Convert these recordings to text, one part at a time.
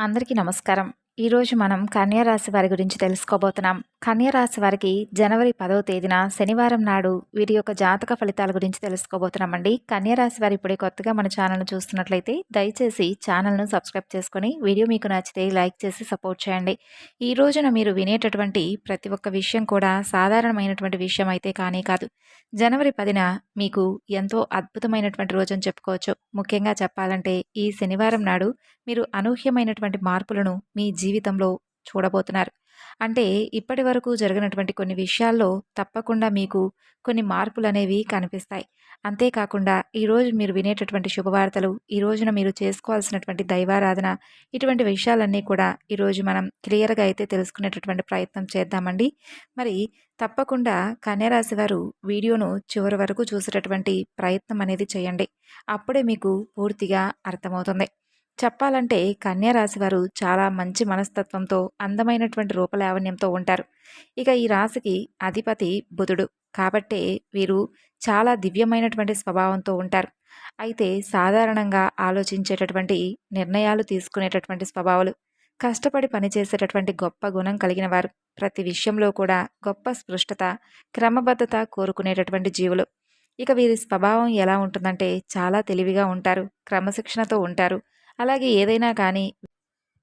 అందరికీ నమస్కారం. ఈరోజు మనం కన్యా రాశి వారి గురించి తెలుసుకోబోతున్నాం. కన్యరాశి వారికి జనవరి పదవ తేదీన శనివారం నాడు వీరి యొక్క జాతక ఫలితాల గురించి తెలుసుకోబోతున్నామండి. కన్యరాశి వారు ఇప్పుడే కొత్తగా మన ఛానల్ను చూస్తున్నట్లయితే దయచేసి ఛానల్ను సబ్స్క్రైబ్ చేసుకొని వీడియో మీకు నచ్చితే లైక్ చేసి సపోర్ట్ చేయండి. ఈ రోజున మీరు వినేటటువంటి ప్రతి ఒక్క విషయం కూడా సాధారణమైనటువంటి విషయం అయితే కానీ కాదు. జనవరి పదిన మీకు ఎంతో అద్భుతమైనటువంటి రోజు అని చెప్పుకోవచ్చు. ముఖ్యంగా చెప్పాలంటే ఈ శనివారం నాడు మీరు అనూహ్యమైనటువంటి మార్పులను మీ జీవితంలో చూడబోతున్నారు. అంటే ఇప్పటి వరకు జరిగినటువంటి కొన్ని విషయాల్లో తప్పకుండా మీకు కొన్ని మార్పులు అనేవి కనిపిస్తాయి. అంతేకాకుండా ఈరోజు మీరు వినేటటువంటి శుభవార్తలు ఈ రోజున మీరు చేసుకోవాల్సినటువంటి దైవారాధన ఇటువంటి విషయాలన్నీ కూడా ఈరోజు మనం క్లియర్గా అయితే తెలుసుకునేటటువంటి ప్రయత్నం చేద్దామండి. మరి తప్పకుండా కన్యరాశి వారు వీడియోను చివరి వరకు చూసేటటువంటి ప్రయత్నం అనేది చేయండి. అప్పుడే మీకు పూర్తిగా అర్థమవుతుంది. చెప్పాలంటే కన్యా రాశి వారు చాలా మంచి మనస్తత్వంతో అందమైనటువంటి రూపలావణ్యంతో ఉంటారు. ఇక ఈ రాశికి అధిపతి బుధుడు. కాబట్టే వీరు చాలా దివ్యమైనటువంటి స్వభావంతో ఉంటారు. అయితే సాధారణంగా ఆలోచించేటటువంటి నిర్ణయాలు తీసుకునేటటువంటి స్వభావాలు కష్టపడి పనిచేసేటటువంటి గొప్ప గుణం కలిగిన వారు ప్రతి విషయంలో కూడా గొప్ప స్పృష్టత క్రమబద్ధత కోరుకునేటటువంటి జీవులు. ఇక వీరి స్వభావం ఎలా ఉంటుందంటే చాలా తెలివిగా ఉంటారు క్రమశిక్షణతో ఉంటారు అలాగే ఏదైనా కానీ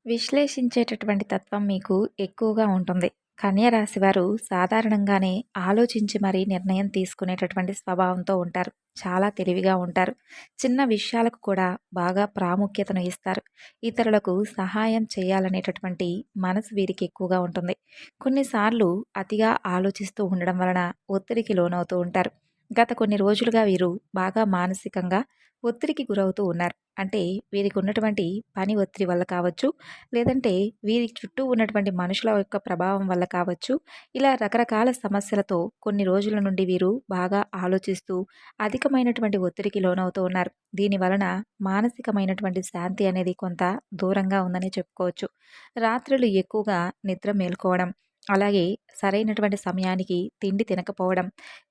విశ్లేషించేటటువంటి తత్వం మీకు ఎక్కువగా ఉంటుంది. కన్యరాశి వారు సాధారణంగానే ఆలోచించి మరీ నిర్ణయం తీసుకునేటటువంటి స్వభావంతో ఉంటారు. చాలా తెలివిగా ఉంటారు. చిన్న విషయాలకు కూడా బాగా ప్రాముఖ్యతను ఇస్తారు. ఇతరులకు సహాయం చేయాలనేటటువంటి మనసు వీరికి ఎక్కువగా ఉంటుంది. కొన్నిసార్లు అతిగా ఆలోచిస్తూ ఉండడం వలన ఒత్తిడికి లోనవుతూ ఉంటారు. గత కొన్ని రోజులుగా వీరు బాగా మానసికంగా ఒత్తిడికి గురవుతూ ఉన్నారు. అంటే వీరికి ఉన్నటువంటి పని ఒత్తిడి వల్ల కావచ్చు లేదంటే వీరి చుట్టూ ఉన్నటువంటి మనుషుల యొక్క ప్రభావం వల్ల కావచ్చు ఇలా రకరకాల సమస్యలతో కొన్ని రోజుల నుండి వీరు బాగా ఆలోచిస్తూ అధికమైనటువంటి ఒత్తిడికి లోనవుతూ ఉన్నారు. దీని వలన మానసికమైనటువంటి శాంతి అనేది కొంత దూరంగా ఉందని చెప్పుకోవచ్చు. రాత్రులు ఎక్కువగా నిద్ర మేల్కోవడం అలాగే సరైనటువంటి సమయానికి తిండి తినకపోవడం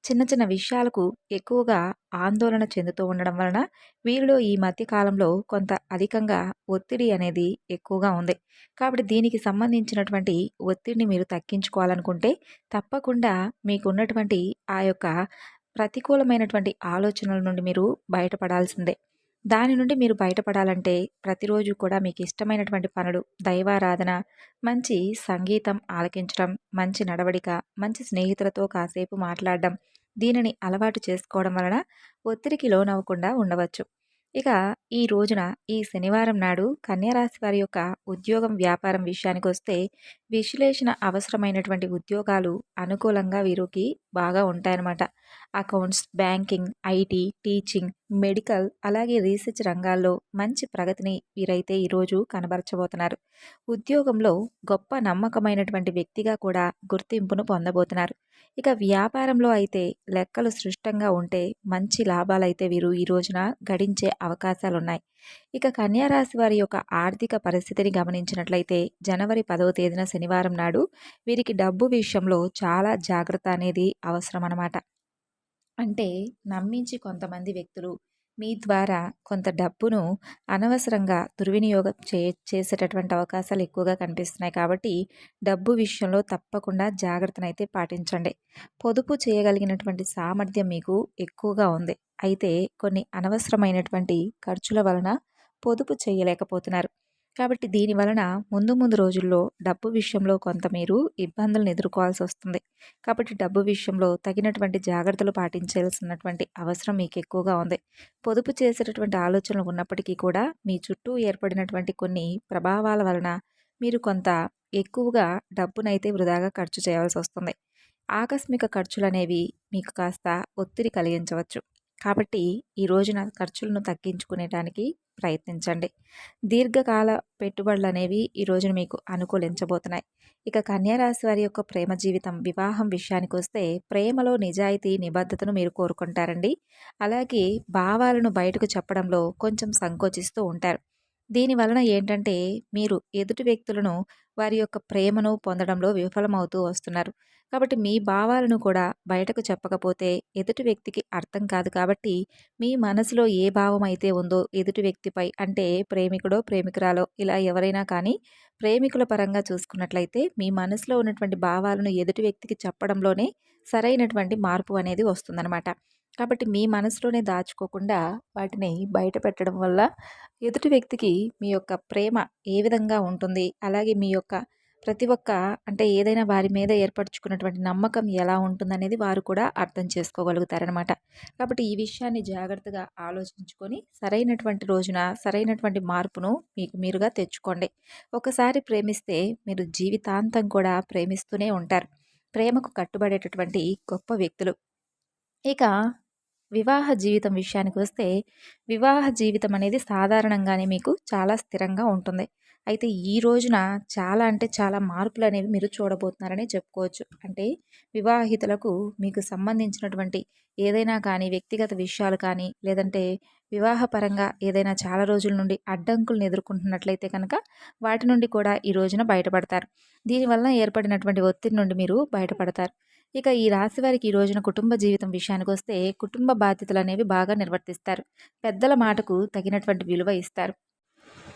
చిన్న చిన్న విషయాలకు ఎక్కువగా ఆందోళన చెందుతూ ఉండడం వలన వీరిలో ఈ మధ్యకాలంలో కొంత అధికంగా ఒత్తిడి అనేది ఎక్కువగా ఉంది. కాబట్టి దీనికి సంబంధించినటువంటి ఒత్తిడిని మీరు తగ్గించుకోవాలనుకుంటే తప్పకుండా మీకున్నటువంటి ఆ యొక్క ప్రతికూలమైనటువంటి ఆలోచనల నుండి మీరు బయటపడాల్సిందే. దాని నుండి మీరు బయటపడాలంటే ప్రతిరోజు కూడా మీకు ఇష్టమైనటువంటి పనులు దైవారాధన మంచి సంగీతం ఆలకించడం మంచి నడవడిక మంచి స్నేహితులతో కాసేపు మాట్లాడడం దీనిని అలవాటు చేసుకోవడం వలన ఒత్తిడికి లోనవ్వకుండా ఉండవచ్చు. ఇక ఈ రోజున ఈ శనివారం నాడు కన్యారాశి వారి యొక్క ఉద్యోగం వ్యాపారం విషయానికి వస్తే విశ్లేషణ అవసరమైనటువంటి ఉద్యోగాలు అనుకూలంగా వీరికి బాగా ఉంటాయన్నమాట. Accounts banking IT teaching medical అలాగే రీసెర్చ్ రంగాల్లో మంచి ప్రగతిని వీరైతే ఈరోజు కనబరచబోతున్నారు. ఉద్యోగంలో గొప్ప నమ్మకమైనటువంటి వ్యక్తిగా కూడా గుర్తింపును పొందబోతున్నారు. ఇక వ్యాపారంలో అయితే లెక్కలు సృష్టంగా ఉంటే మంచి లాభాలైతే వీరు ఈ రోజున గడించే అవకాశాలున్నాయి. ఇక కన్యారాశి వారి యొక్క ఆర్థిక పరిస్థితిని గమనించినట్లయితే జనవరి పదవ తేదీన శనివారం నాడు వీరికి డబ్బు విషయంలో చాలా జాగ్రత్త అనేది అవసరం అన్నమాట అంటే నమ్మించి కొంతమంది వ్యక్తులు మీ ద్వారా కొంత డబ్బును అనవసరంగా దుర్వినియోగం చే చేసేటటువంటి అవకాశాలు ఎక్కువగా కనిపిస్తున్నాయి కాబట్టి డబ్బు విషయంలో తప్పకుండా జాగ్రత్తనైతే పాటించండి. పొదుపు చేయగలిగినటువంటి సామర్థ్యం మీకు ఎక్కువగా ఉంది. అయితే కొన్ని అనవసరమైనటువంటి ఖర్చుల వలన పొదుపు చేయలేకపోతున్నారు. కాబట్టి దీని వలన ముందు ముందు రోజుల్లో డబ్బు విషయంలో కొంత మీరు ఇబ్బందులను ఎదుర్కోవాల్సి వస్తుంది. కాబట్టి డబ్బు విషయంలో తగినటువంటి జాగ్రత్తలు పాటించాల్సినటువంటి అవసరం మీకు ఎక్కువగా ఉంది. పొదుపు చేసేటటువంటి ఆలోచనలు ఉన్నప్పటికీ కూడా మీ చుట్టూ ఏర్పడినటువంటి కొన్ని ప్రభావాల వలన మీరు కొంత ఎక్కువగా డబ్బునైతే వృధాగా ఖర్చు చేయాల్సి వస్తుంది. ఆకస్మిక ఖర్చులు అనేవి మీకు కాస్త ఒత్తిడి కలిగించవచ్చు. కాబట్టి ఈ రోజున ఖర్చులను తగ్గించుకునేటానికి ప్రయత్నించండి. దీర్ఘకాల పెట్టుబడులు అనేవి ఈ రోజున మీకు అనుకూలించబోతున్నాయి. ఇక కన్యారాశి వారి యొక్క ప్రేమ జీవితం వివాహం విషయానికి వస్తే ప్రేమలో నిజాయితీ నిబద్ధతను మీరు కోరుకుంటారండి. అలాగే భావాలను బయటకు చెప్పడంలో కొంచెం సంకోచిస్తూ ఉంటారు. దీని వలన ఏంటంటే మీరు ఎదుటి వ్యక్తులను వారి యొక్క ప్రేమను పొందడంలో విఫలమవుతూ వస్తున్నారు. కాబట్టి మీ భావాలను కూడా బయటకు చెప్పకపోతే ఎదుటి వ్యక్తికి అర్థం కాదు కాబట్టి మీ మనసులో ఏ భావం అయితే ఉందో ఎదుటి వ్యక్తిపై అంటే ప్రేమికుడో ప్రేమికురాలో ఇలా ఎవరైనా కానీ ప్రేమికుల పరంగా చూసుకున్నట్లయితే మీ మనసులో ఉన్నటువంటి భావాలను ఎదుటి వ్యక్తికి చెప్పడంలోనే సరైనటువంటి మార్పు అనేది వస్తుందన్నమాట. కాబట్టి మీ మనసులోనే దాచుకోకుండా వాటిని బయట పెట్టడం వల్ల ఎదుటి వ్యక్తికి మీ యొక్క ప్రేమ ఏ విధంగా ఉంటుంది? అలాగే మీ యొక్క ప్రతి ఒక్క అంటే ఏదైనా వారి మీద ఏర్పరచుకున్నటువంటి నమ్మకం ఎలా ఉంటుందనేది వారు కూడా అర్థం చేసుకోగలుగుతారనమాట. కాబట్టి ఈ విషయాన్ని జాగ్రత్తగా ఆలోచించుకొని సరైనటువంటి రోజున సరైనటువంటి మార్పును మీకు మీరుగా తెచ్చుకోండి. ఒకసారి ప్రేమిస్తే మీరు జీవితాంతం కూడా ప్రేమిస్తూనే ఉంటారు. ప్రేమకు కట్టుబడేటటువంటి గొప్ప వ్యక్తులు. ఇక వివాహ జీవితం విషయానికి వస్తే వివాహ జీవితం అనేది సాధారణంగానే మీకు చాలా స్థిరంగా ఉంటుంది. అయితే ఈ రోజున చాలా అంటే చాలా మార్పులు అనేవి మీరు చూడబోతున్నారని చెప్పుకోవచ్చు. అంటే వివాహితులకు మీకు సంబంధించినటువంటి ఏదైనా కానీ వ్యక్తిగత విషయాలు కానీ లేదంటే వివాహపరంగా ఏదైనా చాలా రోజుల నుండి అడ్డంకులను ఎదుర్కొంటున్నట్లయితే కనుక వాటి నుండి కూడా ఈ రోజున బయటపడతారు. దీనివల్ల ఏర్పడినటువంటి ఒత్తిడి నుండి మీరు బయటపడతారు. ఇక ఈ రాశి వారికి ఈ రోజున కుటుంబ జీవితం విషయానికి వస్తే కుటుంబ బాధ్యతలు అనేవి బాగా నిర్వర్తిస్తారు. పెద్దల మాటకు తగినటువంటి విలువ ఇస్తారు.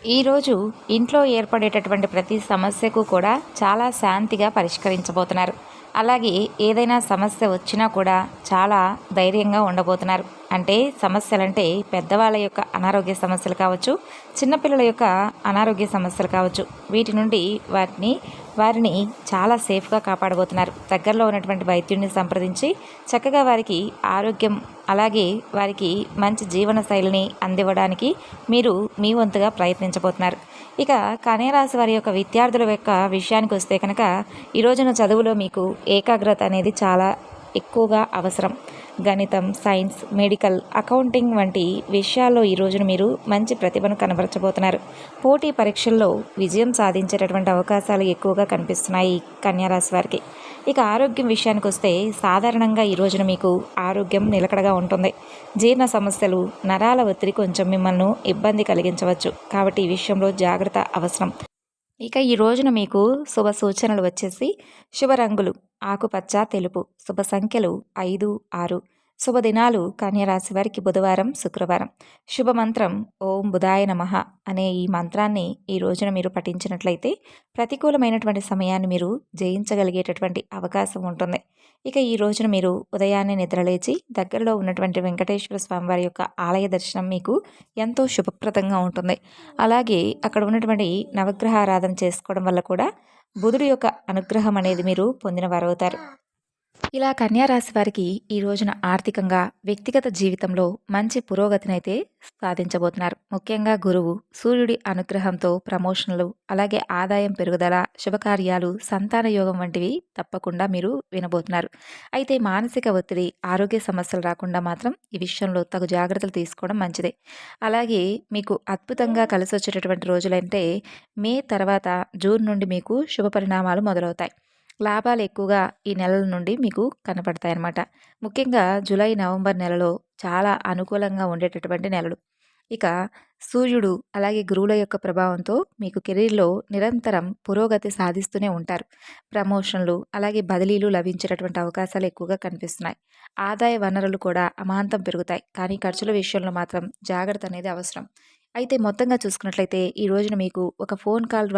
ఈరోజు ఇంట్లో ఏర్పడేటటువంటి ప్రతి సమస్యకు కూడా చాలా శాంతిగా పరిష్కరించబోతున్నారు. అలాగే ఏదైనా సమస్య వచ్చినా కూడా చాలా ధైర్యంగా ఉండబోతున్నారు. అంటే సమస్యలంటే పెద్దవాళ్ళ యొక్క అనారోగ్య సమస్యలు కావచ్చు చిన్నపిల్లల యొక్క అనారోగ్య సమస్యలు కావచ్చు. వీటి నుండి వాటిని వారిని చాలా సేఫ్గా కాపాడబోతున్నారు. దగ్గరలో ఉన్నటువంటి వైద్యుడిని సంప్రదించి చక్కగా వారికి ఆరోగ్యం అలాగే వారికి మంచి జీవన శైలిని అందివ్వడానికి మీరు మీ వంతుగా ప్రయత్నించబోతున్నారు. ఇక కన్యరాశి వారి యొక్క విద్యార్థుల యొక్క విషయానికి వస్తే కనుక ఈ రోజున చదువులో మీకు ఏకాగ్రత అనేది చాలా ఎక్కువగా అవసరం. గణితం సైన్స్ మెడికల్ అకౌంటింగ్ వంటి విషయాల్లో ఈ రోజున మీరు మంచి ప్రతిభను కనబరచబోతున్నారు. పోటీ పరీక్షల్లో విజయం సాధించేటటువంటి అవకాశాలు ఎక్కువగా కనిపిస్తున్నాయి కన్యారాశి వారికి. ఇక ఆరోగ్యం విషయానికి వస్తే సాధారణంగా ఈ రోజున మీకు ఆరోగ్యం నిలకడగా ఉంటుంది. జీర్ణ సమస్యలు నరాల ఒత్తిడి కొంచెం మిమ్మల్ని ఇబ్బంది కలిగించవచ్చు. కాబట్టి ఈ విషయంలో జాగ్రత్త అవసరం. ఇక ఈ రోజున మీకు శుభ సూచనలు వచ్చేసి శుభ రంగులు ఆకుపచ్చ తెలుపు శుభ సంఖ్యలు ఐదు ఆరు. శుభదినాలు కన్యరాశి వారికి బుధవారం శుక్రవారం. శుభమంత్రం ఓం బుధాయ నమ అనే ఈ మంత్రాన్ని ఈ రోజున మీరు పఠించినట్లయితే ప్రతికూలమైనటువంటి సమయాన్ని మీరు జయించగలిగేటటువంటి అవకాశం ఉంటుంది. ఇక ఈ రోజున మీరు ఉదయాన్నే నిద్రలేచి దగ్గరలో ఉన్నటువంటి వెంకటేశ్వర స్వామివారి యొక్క ఆలయ దర్శనం మీకు ఎంతో శుభప్రదంగా ఉంటుంది. అలాగే అక్కడ ఉన్నటువంటి నవగ్రహ ఆరాధన చేసుకోవడం వల్ల కూడా బుధుడి యొక్క అనుగ్రహం అనేది మీరు పొందిన వారవుతారు ఇలా కన్యారాశి వారికి ఈ రోజున ఆర్థికంగా వ్యక్తిగత జీవితంలో మంచి పురోగతినైతే సాధించబోతున్నారు. ముఖ్యంగా గురువు సూర్యుడి అనుగ్రహంతో ప్రమోషన్లు అలాగే ఆదాయం పెరుగుదల శుభకార్యాలు సంతాన యోగం వంటివి తప్పకుండా మీరు వినబోతున్నారు. అయితే మానసిక ఒత్తిడి ఆరోగ్య సమస్యలు రాకుండా మాత్రం ఈ విషయంలో తగు జాగ్రత్తలు తీసుకోవడం మంచిదే. అలాగే మీకు అద్భుతంగా కలిసి వచ్చేటటువంటి రోజులంటే మే తర్వాత జూన్ నుండి మీకు శుభ పరిణామాలు మొదలవుతాయి. లాభాలు ఎక్కువగా ఈ నెలల నుండి మీకు కనపడతాయి అన్నమాట ముఖ్యంగా జూలై నవంబర్ నెలలో చాలా అనుకూలంగా ఉండేటటువంటి నెలలు. ఇక సూర్యుడు అలాగే గురువుల యొక్క ప్రభావంతో మీకు కెరీర్లో నిరంతరం పురోగతి సాధిస్తూనే ఉంటారు. ప్రమోషన్లు అలాగే బదిలీలు లభించేటటువంటి అవకాశాలు ఎక్కువగా కనిపిస్తున్నాయి. ఆదాయ వనరులు కూడా అమాంతం పెరుగుతాయి. కానీ ఖర్చుల విషయంలో మాత్రం జాగ్రత్త అనేది అవసరం. అయితే మొత్తంగా చూసుకున్నట్లయితే ఈ రోజున మీకు ఒక ఫోన్ కాల్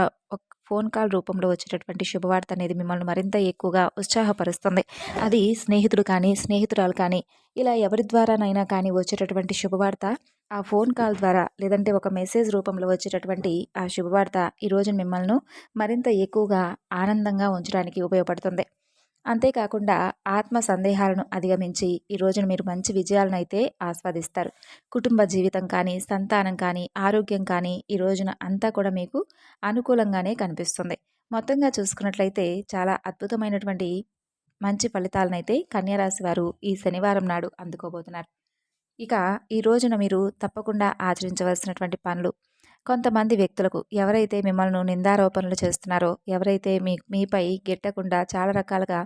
ఫోన్ కాల్ రూపంలో వచ్చేటటువంటి శుభవార్త అనేది మిమ్మల్ని మరింత ఎక్కువగా ఉత్సాహపరుస్తుంది. అది స్నేహితుడు కానీ స్నేహితురాలు కానీ ఇలా ఎవరి ద్వారానైనా కానీ వచ్చేటటువంటి శుభవార్త ఆ ఫోన్ కాల్ ద్వారా లేదంటే ఒక మెసేజ్ రూపంలో వచ్చేటటువంటి ఆ శుభవార్త ఈరోజు మిమ్మల్ని మరింత ఎక్కువగా ఆనందంగా ఉంచడానికి ఉపయోగపడుతుంది. అంతేకాకుండా ఆత్మ సందేహాలను అధిగమించి ఈ రోజున మీరు మంచి విజయాలను అయితే ఆస్వాదిస్తారు. కుటుంబ జీవితం కానీ సంతానం కానీ ఆరోగ్యం కానీ ఈ రోజున అంతా కూడా మీకు అనుకూలంగానే కనిపిస్తుంది. మొత్తంగా చూసుకున్నట్లయితే చాలా అద్భుతమైనటువంటి మంచి ఫలితాలనైతే కన్యారాశి వారు ఈ శనివారం నాడు అందుకోబోతున్నారు. ఇక ఈ రోజున మీరు తప్పకుండా ఆచరించవలసినటువంటి పనులు కొంతమంది వ్యక్తులకు ఎవరైతే మిమ్మల్ని నిందారోపణలు చేస్తున్నారో ఎవరైతే మీ మీపై గిట్టకుండా చాలా రకాలుగా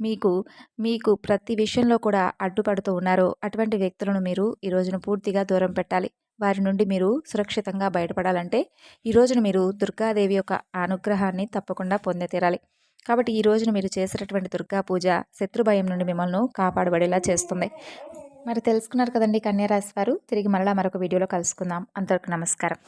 మీకు మీకు ప్రతి విషయంలో కూడా అడ్డుపడుతూ ఉన్నారో అటువంటి వ్యక్తులను మీరు ఈ రోజున పూర్తిగా దూరం పెట్టాలి. వారి నుండి మీరు సురక్షితంగా బయటపడాలంటే ఈ రోజున మీరు దుర్గాదేవి యొక్క అనుగ్రహాన్ని తప్పకుండా పొందే తీరాలి కాబట్టి ఈ రోజున మీరు చేసినటువంటి దుర్గా పూజ శత్రు భయం నుండి మిమ్మల్ని కాపాడబడేలా చేస్తుంది. మరి తెలుసుకున్నారు కదండి కన్యారాశి వారు తిరిగి మరలా మరొక వీడియోలో కలుసుకుందాం. అంతవరకు నమస్కారం.